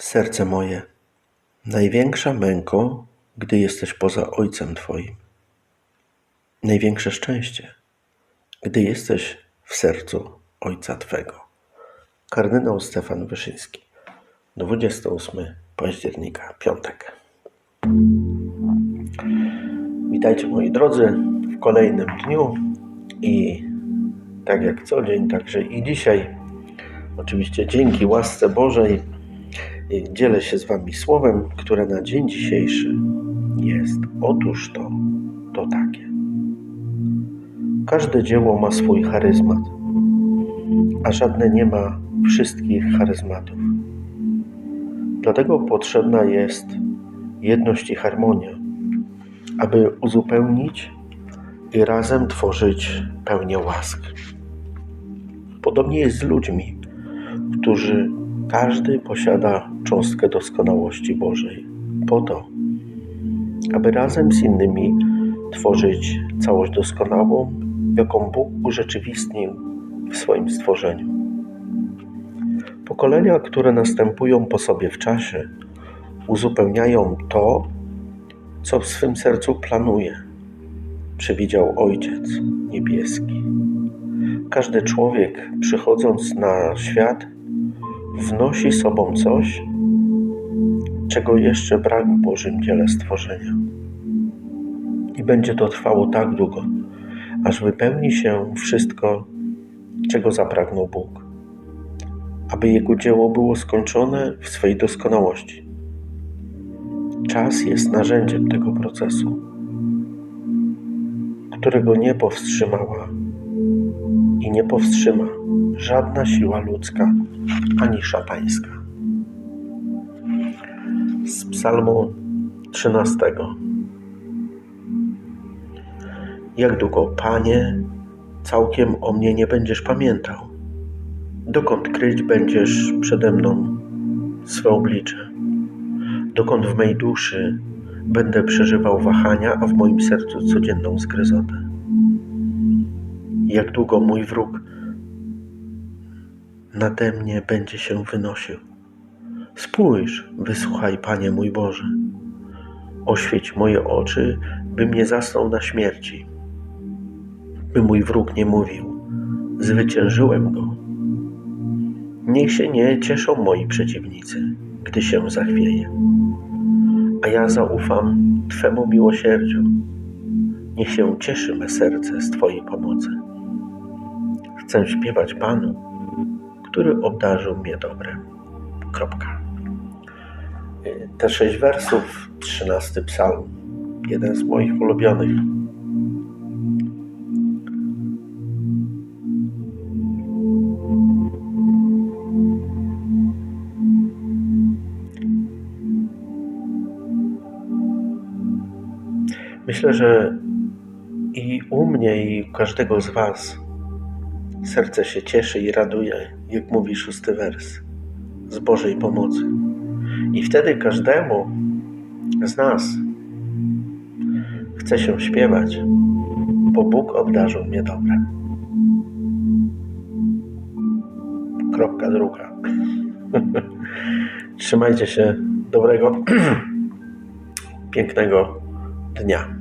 Serce moje, największa męko, gdy jesteś poza Ojcem Twoim. Największe szczęście, gdy jesteś w sercu Ojca Twego. Kardynał Stefan Wyszyński, 28 października, piątek. Witajcie moi drodzy w kolejnym dniu i tak jak co dzień, także i dzisiaj, oczywiście dzięki łasce Bożej, dzielę się z Wami słowem, które na dzień dzisiejszy jest. Otóż to, to takie. Każde dzieło ma swój charyzmat, a żadne nie ma wszystkich charyzmatów. Dlatego potrzebna jest jedność i harmonia, aby uzupełnić i razem tworzyć pełnię łask. Podobnie jest z ludźmi, którzy każdy posiada cząstkę doskonałości Bożej, po to, aby razem z innymi tworzyć całość doskonałą, jaką Bóg urzeczywistnił w swoim stworzeniu. Pokolenia, które następują po sobie w czasie, uzupełniają to, co w swym sercu planuje, przewidział Ojciec Niebieski. Każdy człowiek, przychodząc na świat, wnosi sobą coś, czego jeszcze brak w Bożym dziele stworzenia. I będzie to trwało tak długo, aż wypełni się wszystko, czego zapragnął Bóg, aby Jego dzieło było skończone w swej doskonałości. Czas jest narzędziem tego procesu, którego nie powstrzymała nie powstrzyma żadna siła ludzka ani szatańska. Z Psalmu 13. Jak długo, Panie, całkiem o mnie nie będziesz pamiętał? Dokąd kryć będziesz przede mną swe oblicze? Dokąd w mej duszy będę przeżywał wahania, a w moim sercu codzienną zgryzotę? Jak długo mój wróg nade mnie będzie się wynosił? Spójrz, wysłuchaj, Panie mój Boże. Oświeć moje oczy, bym nie zasnął na śmierci, by mój wróg nie mówił, zwyciężyłem go. Niech się nie cieszą moi przeciwnicy, gdy się zachwieje, a ja zaufam Twemu miłosierdziu. Niech się cieszy me serce z Twojej pomocy. Chcę śpiewać Panu, który obdarzył mnie dobrem. Kropka. Te sześć wersów, trzynasty psalm, jeden z moich ulubionych. Myślę, że i u mnie, i u każdego z Was serce się cieszy i raduje, jak mówi szósty wers, z Bożej pomocy. I wtedy każdemu z nas chce się śpiewać, bo Bóg obdarzył mnie dobrem. Kropka druga. Trzymajcie się dobrego, pięknego dnia.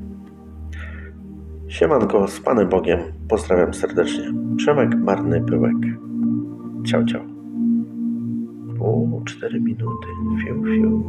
Siemanko, z Panem Bogiem. Pozdrawiam serdecznie. Przemek Marny Pyłek. Ciao, ciao. O, cztery minuty. Fiu, fiu.